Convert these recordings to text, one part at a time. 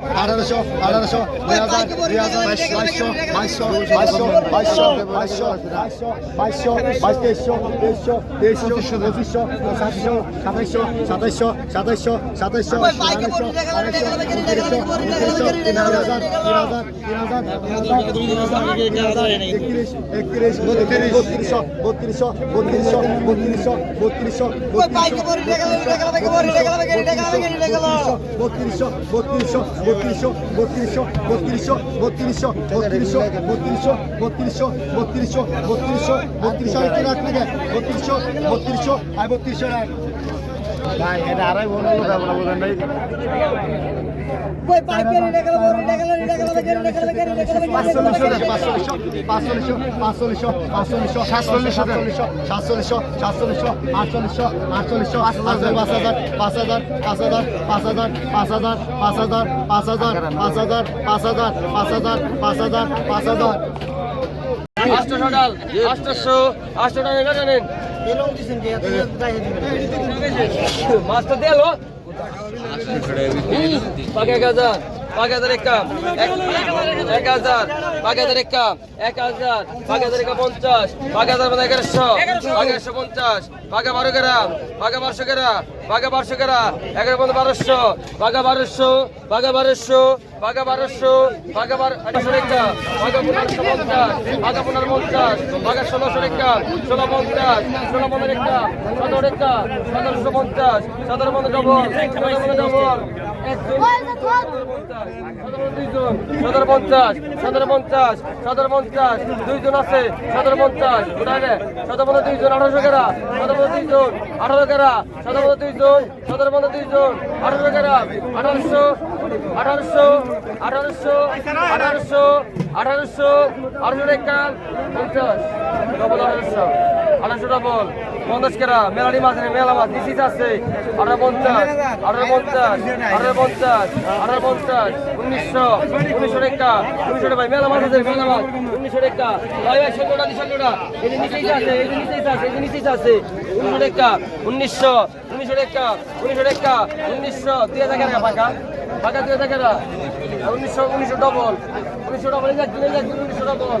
Ah! আঠারোশো আঠারোশো দুই হাজার দুই হাজার বাইশশো বাইশশো বাইশশো বাইশশো বাইশশো বাইশশো বাইশ তেইশশো তেইশশো তেইশশো পঁচিশশো সাতশো সাতাইশশো সাতাইশশো সাতাইশশো সাতাইশশো আঠাইশশো আঠাইশশো উনত্রিশশো উনত্রিশশো তিন হাজার তিন হাজার তিন হাজার একত্রিশ একত্রিশ বত্রিশ বত্রিশশো বত্রিশশো বত্রিশশো বত্রিশশো বত্রিশশো বত্রিশশো বত্রিশশো বত্রিশশো বত্রিশশো বত্রিশশো বত্রিশশো বত্রিশশো বত্রিশশো বত্রিশশো বত্রিশশো বত্রিশশো বত্রিশশো বত্রিশশো রাখ নাকি বত্রিশশো বত্রিশশো আর বত্রিশশো রাখ ভাই এটা আড়াই বন্ধু কথা বলা বোঝেন ভাই আষ্টশো আষ্টশো আষ্টশো টাকা নেন মাছটা দেল পাক এক হাজার হাজার এক এক হাজার পাক হাজার এক এক হাজার পাক হাজার এক পঞ্চাশ পাক হাজার মানে এগারোশো পাক পঞ্চাশ পাকা বারো গ্রাম পাকা বারোশো গ্রাম পাকা বারোশো এগারো পনেরো বারোশো পাকা বারোশো পাকা বারোশো পাকা বারোশো পাকা বারো আঠাশো রেখা পাকা পনেরোশো পঞ্চাশ পাকা পনেরো পঞ্চাশ পাকা ষোলোশো রেখা ষোলো পঞ্চাশ, ষোলো পনেরো রেখা সতেরো রেখা সতেরোশো পঞ্চাশ, সতেরো পনেরো ডবল, সতেরো ডবল। সতেরো পঞ্চাশ সতেরো পঞ্চাশ সতেরো পঞ্চাশ দুইজন আছে সতেরো পঞ্চাশ কোথায় সতেরো পনেরো দুইজন আঠারোশো কেরা সতেরো পনেরো দুইজন আঠারো কেরা সতেরো পনেরো দুইজন সতেরো পনেরো দুইজন আঠারো কেরা আঠারোশো আঠারোশো আঠারোশো আঠারোশো আঠারোশো আঠারোশো একান পঞ্চাশ ডবল আঠারোশো আঠারোশো ডবল পঞ্চাশ কেরা মেলানি মাছ মেলা মাছ ডিসিস আছে আঠারো পঞ্চাশ আঠারো পঞ্চাশ আঠারো পঞ্চাশ আঠারো পঞ্চাশ উনিশশো উনিশশো রেখা উনিশশো ভাই, মেলা মাছ আছে, মেলা মাছ। উনিশশো রেখা ভাই ভাই ষোলোটা ষোলোটা এই নিচেই আছে এই নিচেই আছে এই নিচেই আছে উনিশশো রেখা উনিশশো উনিশশো রেখা উনিশশো রেখা উনিশশো। দুই হাজার টাকা ফাঁকা ফাঁকা দুই হাজার টাকা উনিশশো উনিশশো ডবল উনিশশো ডবল উনিশশো ডবল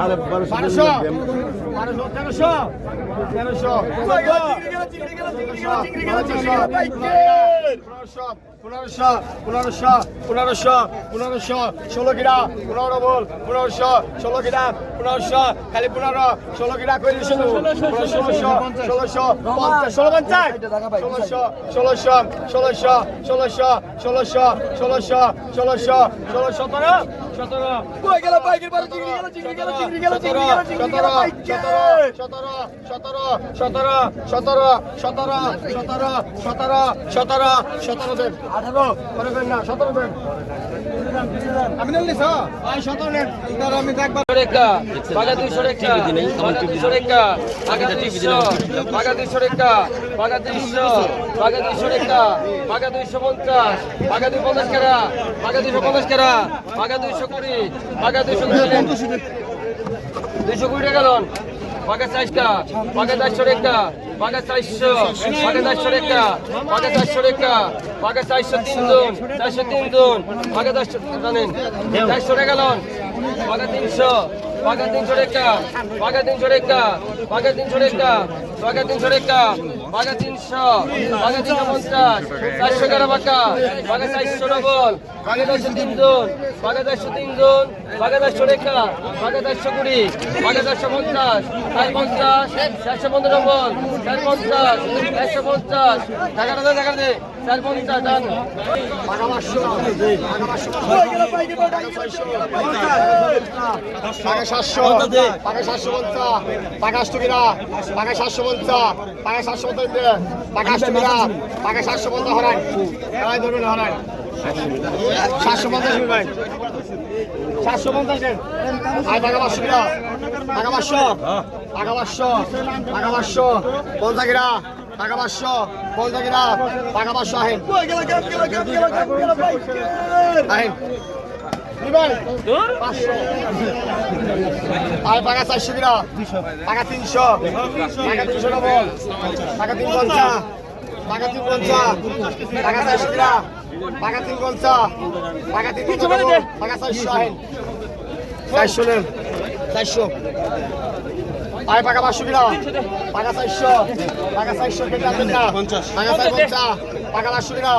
বারোশো বারোশো। তেরোশো। তেরোশো। পনেরোশো পনেরোশো পনেরোশো পনেরোশো ষোলো কিরা পনেরো বল পনেরোশো ষোলো কিরা পনেরোশো খালি পনেরো ষোলো কিরা করে ষোলো ষোলোশো ষোলোশো পঞ্চাশ ষোলো পঞ্চাশ। ষোলোশো ষোলোশো ষোলোশো ষোলোশো ষোলোশো ষোলোশো ষোলোশো ষোলো সতেরো সতেরো কই গেল বাইকের পারে চিংড়ি গেল চিংড়ি গেল চিংড়ি গেল চিংড়ি গেল চিংড়ি গেল বাইকে! 17 17 17 17 17 17 17 17 দেন। 18 করে দেন না 17 দেন। আমি নেন রেখা বাগা 200 রেখা। পাকা তিনশো পাকা দুইশো রেখা পাকা দুইশো পঞ্চাশ পাকা দুই পঞ্চাশ কেরা পাকা দুইশো পঞ্চাশ কেরা পাকা দুইশো কুড়ি পাকা দুইশো দুইশো কুড়ি টাকা লন পাকা চারটা পাকা চারশো একটা পাকা চারশো পাকা চারশো রেখা পাকা চারশো একটা পাকা চারশো তিনজন চারশো তিনজন পাকা চারশো জানেন চারশো টাকা লন পাকা তিনশো পাকা তিনশো রেখা পাকা তিনশো একটা পাকা তিনশো একটা পাকা তিনশো রেখা ভাগা তিনশো ভাগা তিনশো পঞ্চাশ, চারশো টাকা বাঁকা ভাগা চারশো ডবল ভাগা চারশো তিনজন ভাগা চারশো তিনজন পাগা চারশো রেখা পাগা চারশো কুড়ি পাগা চারশো পঞ্চাশ চার পঞ্চাশ চারশো পনেরো ডবল চার পঞ্চাশ একশো পঞ্চাশ টাকাটা দে টাকা দে চার পঞ্চাশ ডান পাকা সাতশো পাকা সাতশো পঞ্চাশ পাকা আষ্ট কিরা পাকা সাতশো পঞ্চাশ পাকা পঞ্চাশ পাকা আষ্ট কিরা পাকা সাতশো পঞ্চাশ হরাই ধরবেন হরাই সাতশো পঞ্চাশ ভাই। সাতশো পঞ্চাশের ভাই টাকা পাঁচশো কিরা টাকা পাঁচশো টাকা পাঁচশো টাকা পাঁচশো পঞ্চাশ কিরা টাকা পাঁচশো পঞ্চাশ কিরা টাকা পাঁচশো আহেন। আহেন। টাকা চারশো কিরা টাকা তিনশো টাকা তিনশো টাকা তিন পঞ্চাশ টাকা তিন পঞ্চাশ টাকা পাকা তিন পঞ্চাশ পাকা তিন ডবল চারশো আহেন চারশো নেন চারশো। আয় পাকা পাঁচশো কিনা পাকা চারশো পাকা চারশো কিনা পঞ্চাশ। পাকা চার পঞ্চাশ পাকা পাঁচশো কিনা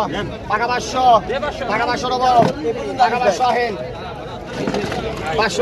পাকা পাঁচশো পাকা পাঁচশো পাকা পাঁচশো আহেন পাঁচশো